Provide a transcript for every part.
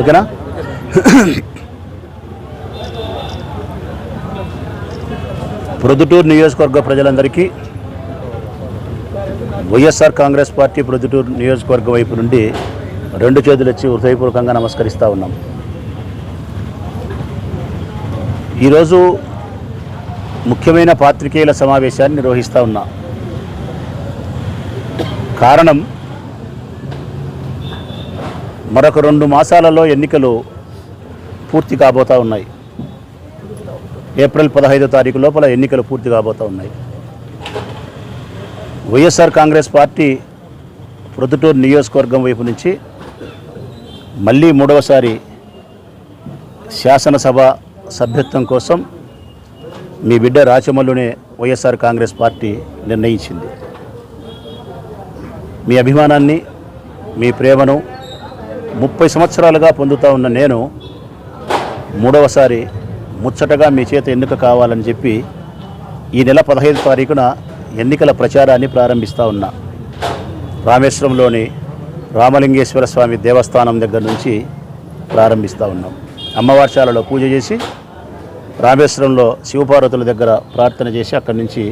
ఓకేనా? ప్రొద్దుటూరు నియోజకవర్గ ప్రజలందరికీ వైఎస్ఆర్ కాంగ్రెస్ పార్టీ ప్రొద్దుటూరు నియోజకవర్గం వైపు నుండి రెండు చేతులు వచ్చి హృదయపూర్వకంగా నమస్కరిస్తూ ఉన్నాం. ఈరోజు ముఖ్యమైన పాత్రికేయుల సమావేశాన్ని నిర్వహిస్తూ ఉన్నా. కారణం మరొక రెండు మాసాలలో ఎన్నికలు పూర్తి కాబోతూ ఉన్నాయి. ఏప్రిల్ పదహైదో తారీఖు లోపల ఎన్నికలు పూర్తి కాబోతూ ఉన్నాయి. వైఎస్ఆర్ కాంగ్రెస్ పార్టీ ప్రొద్దుటూరు నియోజకవర్గం వైపు నుంచి మళ్ళీ మూడవసారి శాసనసభ సభ్యత్వం కోసం మీ బిడ్డ రాచమల్లునే వైఎస్ఆర్ కాంగ్రెస్ పార్టీ నిర్ణయించింది. మీ అభిమానాన్ని మీ ప్రేమను ముప్పై సంవత్సరాలుగా పొందుతూ ఉన్న నేను మూడవసారి ముచ్చటగా మీ చేత ఎన్నిక కావాలని చెప్పి ఈ నెల పదహైదు తారీఖున ఎన్నికల ప్రచారాన్ని ప్రారంభిస్తూ ఉన్నా. రామేశ్వరంలోని రామలింగేశ్వర స్వామి దేవస్థానం దగ్గర నుంచి ప్రారంభిస్తూ ఉన్నాం. అమ్మవార్శాలలో పూజ చేసి రామేశ్వరంలో శివపార్వతుల దగ్గర ప్రార్థన చేసి అక్కడి నుంచి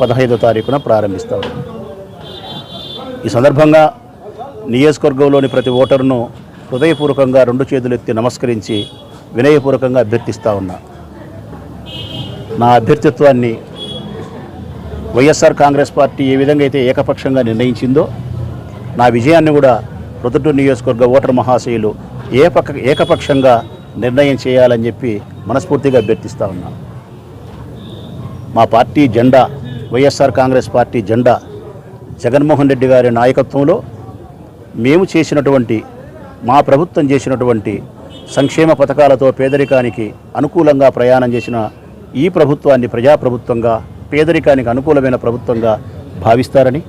పదహైదో తారీఖున ప్రారంభిస్తూ ఉన్నాం. ఈ సందర్భంగా నియోజకవర్గంలోని ప్రతి ఓటరును హృదయపూర్వకంగా రెండు చేతులెత్తి నమస్కరించి వినయపూర్వకంగా అభ్యర్థిస్తూ ఉన్నా. నా అభ్యర్థిత్వాన్ని వైఎస్ఆర్ కాంగ్రెస్ పార్టీ ఏ విధంగా అయితే ఏకపక్షంగా నిర్ణయించిందో నా విజయాన్ని కూడా ప్రొద్దుటూరు నియోజకవర్గ ఓటర్ మహాశయులు ఏ పక్క ఏకపక్షంగా నిర్ణయం చేయాలని చెప్పి మనస్ఫూర్తిగా అభ్యర్థిస్తూ ఉన్నా. మా పార్టీ జెండా వైఎస్ఆర్ కాంగ్రెస్ పార్టీ జెండా జగన్మోహన్ రెడ్డి గారి నాయకత్వంలో మేము చేసినటువంటి మా ప్రభుత్వం చేసినటువంటి సంక్షేమ పథకాలతో పేదరికానికి అనుకూలంగా ప్రయాణం చేసిన ఈ ప్రభుత్వాన్ని ప్రజాప్రభుత్వంగా పేదరికానికి అనుకూలమైన ప్రభుత్వంగా భావిస్తారని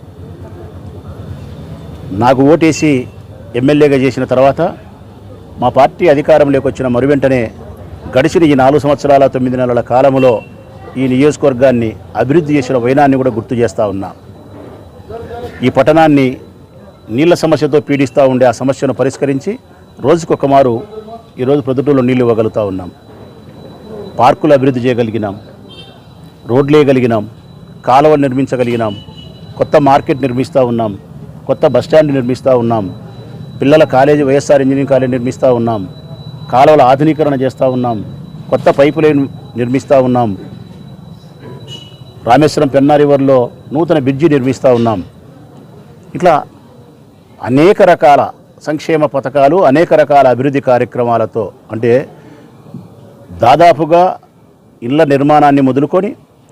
నాకు ఓటేసి ఎమ్మెల్యేగా చేసిన తర్వాత మా పార్టీ అధికారంలోకి వచ్చిన మరు వెంటనే గడిచిన ఈ నాలుగు సంవత్సరాల తొమ్మిది నెలల కాలంలో ఈ నియోజకవర్గాన్ని అభివృద్ధి చేసిన వైనాన్ని కూడా గుర్తు చేస్తూ ఉన్నా. ఈ పట్టణాన్ని నీళ్ళ సమస్యతో పీడిస్తూ ఉండే ఆ సమస్యను పరిష్కరించి రోజుకొక మారు ఈరోజు ప్రొద్దుటూరులో నీళ్ళు ఇవ్వగలుగుతూ ఉన్నాం. పార్కులు అభివృద్ధి చేయగలిగినాం. రోడ్లు వేయగలిగినాం. కాలువలు నిర్మించగలిగినాం. కొత్త మార్కెట్ నిర్మిస్తూ ఉన్నాం. కొత్త బస్టాండ్ నిర్మిస్తూ ఉన్నాం. పిల్లల కాలేజీ వైఎస్ఆర్ ఇంజనీరింగ్ కాలేజ్ నిర్మిస్తూ ఉన్నాం. కాలువల ఆధునీకరణ చేస్తూ ఉన్నాం. కొత్త పైపు లైన్ నిర్మిస్తూ ఉన్నాం. రామేశ్వరం పెన్నా రివర్లో నూతన బ్రిడ్జి నిర్మిస్తూ ఉన్నాం. ఇట్లా అనేక రకాల సంక్షేమ పథకాలు అనేక రకాల అభివృద్ధి కార్యక్రమాలతో అంటే దాదాపుగా ఇళ్ళ నిర్మాణాన్ని మొదలుకొని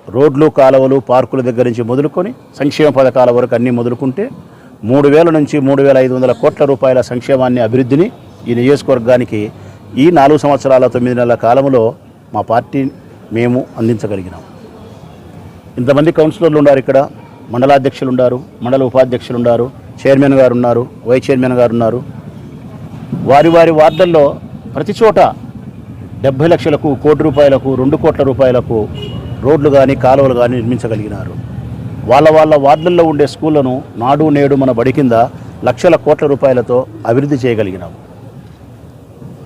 రోడ్లు కాలువలు పార్కుల దగ్గర నుంచి మొదలుకొని సంక్షేమ పథకాల వరకు అన్నీ మొదలుకుంటే మూడు వేల నుంచి మూడు వేల ఐదు వందల కోట్ల రూపాయల సంక్షేమాన్ని అభివృద్ధిని ఈ నియోజకవర్గానికి ఈ నాలుగు సంవత్సరాల తొమ్మిది నెలల కాలంలో మా పార్టీ మేము అందించగలిగినాం. ఇంతమంది కౌన్సిలర్లు ఉన్నారు ఇక్కడ. మండలాధ్యక్షులు ఉన్నారు మండల ఉపాధ్యక్షులు ఉన్నారు చైర్మన్ గారు ఉన్నారు వైస్ చైర్మన్ గారు ఉన్నారు వారి వారి వార్డుల్లో ప్రతి చోట డెబ్బై లక్షలకు కోటి రూపాయలకు రెండు కోట్ల రూపాయలకు రోడ్లు కానీ కాలువలు కానీ నిర్మించగలిగినారు. వాళ్ళ వాళ్ళ వార్డుల్లో ఉండే స్కూళ్ళను నాడు నేడు మన బడి కింద లక్షల కోట్ల రూపాయలతో అభివృద్ధి చేయగలిగినాం.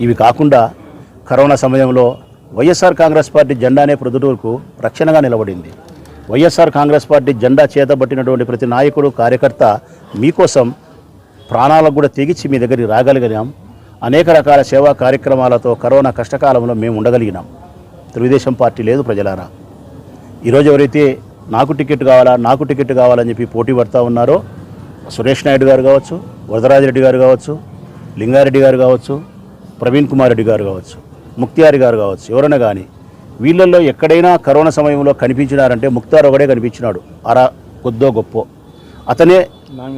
ఇవి కాకుండా కరోనా సమయంలో వైఎస్ఆర్ కాంగ్రెస్ పార్టీ జెండానే ప్రొద్దుటూరుకు రక్షణగా నిలబడింది. వైఎస్ఆర్ కాంగ్రెస్ పార్టీ జెండా చేతబట్టినటువంటి ప్రతి నాయకుడు కార్యకర్త మీకోసం ప్రాణాలకు కూడా తెగించి మీ దగ్గరికి రాగలిగినాం. అనేక రకాల సేవా కార్యక్రమాలతో కరోనా కష్టకాలంలో మేము ఉండగలిగినాం. తెలుగుదేశం పార్టీ లేదు ప్రజలారా. ఈరోజు ఎవరైతే నాకు టికెట్ కావాలా నాకు టికెట్ కావాలని చెప్పి పోటీ పడుతూ ఉన్నారో సురేష్ నాయుడు గారు కావచ్చు వరదరాజరెడ్డి గారు కావచ్చు లింగారెడ్డి గారు కావచ్చు ప్రవీణ్ కుమార్ రెడ్డి గారు కావచ్చు ముక్తియారి గారు కావచ్చు ఎవరైనా కానీ వీళ్ళల్లో ఎక్కడైనా కరోనా సమయంలో కనిపించినారంటే ముక్తార్ ఒకడే కనిపించినాడు. అర కొద్దో గొప్ప. అతనే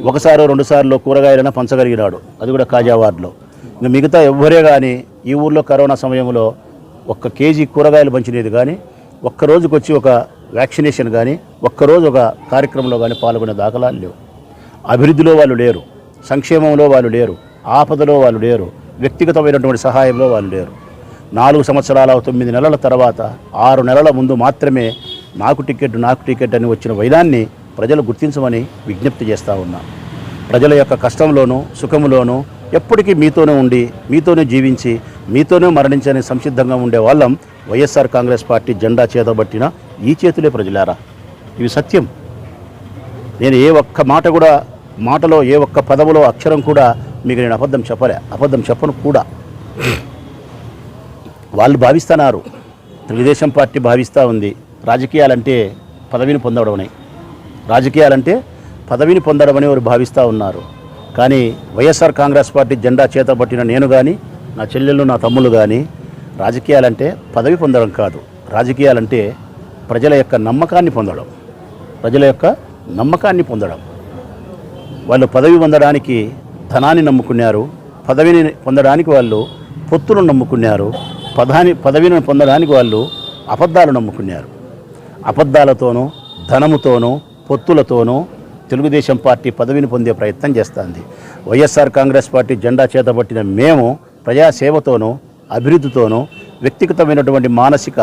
ఒకసారి రెండు సార్లు కూరగాయలైనా పంచగలిగినాడు. అది కూడా కాజా వార్డులో ఇంకా మిగతా ఎవ్వరే కానీ ఈ ఊర్లో కరోనా సమయంలో ఒక్క కేజీ కూరగాయలు పంచినది కానీ ఒక్క రోజుకి వచ్చి ఒక వ్యాక్సినేషన్ కానీ ఒక్కరోజు ఒక కార్యక్రమంలో కానీ పాల్గొనే దాఖలాలు లేవు. అభివృద్ధిలో వాళ్ళు లేరు. సంక్షేమంలో వాళ్ళు లేరు. ఆపదలో వాళ్ళు లేరు. వ్యక్తిగతమైనటువంటి సహాయంలో వాళ్ళు లేరు. నాలుగు సంవత్సరాల తొమ్మిది నెలల తర్వాత ఆరు నెలల ముందు మాత్రమే నాకు టికెట్ నాకు టికెట్ అని వచ్చిన వైదాన్ని ప్రజలు గుర్తించమని విజ్ఞప్తి చేస్తూ ఉన్నా. ప్రజల యొక్క కష్టంలోనూ సుఖంలోనూ ఎప్పటికీ మీతోనే ఉండి మీతోనే జీవించి మీతోనే మరణించని సంసిద్ధంగా ఉండే వాళ్ళం వైఎస్ఆర్ కాంగ్రెస్ పార్టీ జెండా చేతబట్టిన ఈ చేతులే ప్రజలారా. ఇవి సత్యం. నేను ఏ ఒక్క మాట కూడా మాటలో ఏ ఒక్క పదములో అక్షరం కూడా మీకు నేను అబద్ధం చెప్పలే అబద్ధం చెప్పను కూడా. వాళ్ళు భావిస్తున్నారు. తెలుగుదేశం పార్టీ భావిస్తూ ఉంది. రాజకీయాలంటే పదవిని పొందడమని. రాజకీయాలంటే పదవిని పొందడమని వారు భావిస్తూ ఉన్నారు. కానీ వైఎస్ఆర్ కాంగ్రెస్ పార్టీ జెండా చేతపట్టిన నేను కానీ నా చెల్లెళ్ళు నా తమ్ముళ్ళు కానీ రాజకీయాలంటే పదవి పొందడం కాదు. రాజకీయాలంటే ప్రజల యొక్క నమ్మకాన్ని పొందడం. ప్రజల యొక్క నమ్మకాన్ని పొందడం. వాళ్ళు పదవి పొందడానికి ధనాన్ని నమ్ముకున్నారు. పదవిని పొందడానికి వాళ్ళు పొత్తును నమ్ముకున్నారు. పదాని పదవిని పొందడానికి వాళ్ళు అబద్ధాలు నమ్ముకున్నారు. అబద్ధాలతోనో ధనముతోనూ పొత్తులతోనూ తెలుగుదేశం పార్టీ పదవిని పొందే ప్రయత్నం చేస్తుంది. వైఎస్ఆర్ కాంగ్రెస్ పార్టీ జెండా చేతబట్టిన మేము ప్రజాసేవతోనూ అభివృద్ధితోనూ వ్యక్తిగతమైనటువంటి మానసిక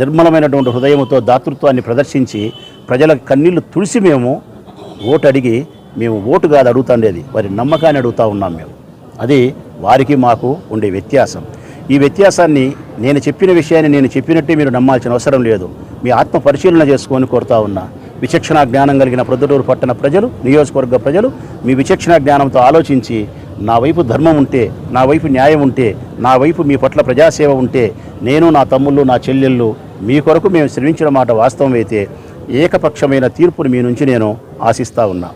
నిర్మలమైనటువంటి హృదయముతో దాతృత్వాన్ని ప్రదర్శించి ప్రజల కన్నీళ్ళు తుడిసి మేము ఓటు అడిగి మేము ఓటు కాదు అడుగుతుండేది. వారి నమ్మకాన్ని అడుగుతా ఉన్నాం మేము. అది వారికి మాకు ఉండే వ్యత్యాసం. ఈ వ్యత్యాసాన్ని నేను చెప్పిన విషయాన్ని నేను చెప్పినట్టే మీరు నమ్మాల్సిన అవసరం లేదు. మీ ఆత్మ పరిశీలన చేసుకొని కోరుతా ఉన్నా. విచక్షణ జ్ఞానం కలిగిన ప్రొద్దుటూరు పట్టణ ప్రజలు నియోజకవర్గ ప్రజలు మీ విచక్షణ జ్ఞానంతో ఆలోచించి నా వైపు ధర్మం ఉంటే నా వైపు న్యాయం ఉంటే నా వైపు మీ పట్ల ప్రజాసేవ ఉంటే నేను నా తమ్ముళ్ళు నా చెల్లెళ్ళు మీ కొరకు మేము శ్రమించిన మాట వాస్తవం అయితే ఏకపక్షమైన తీర్పును మీ నుంచి నేను ఆశిస్తా ఉన్నా.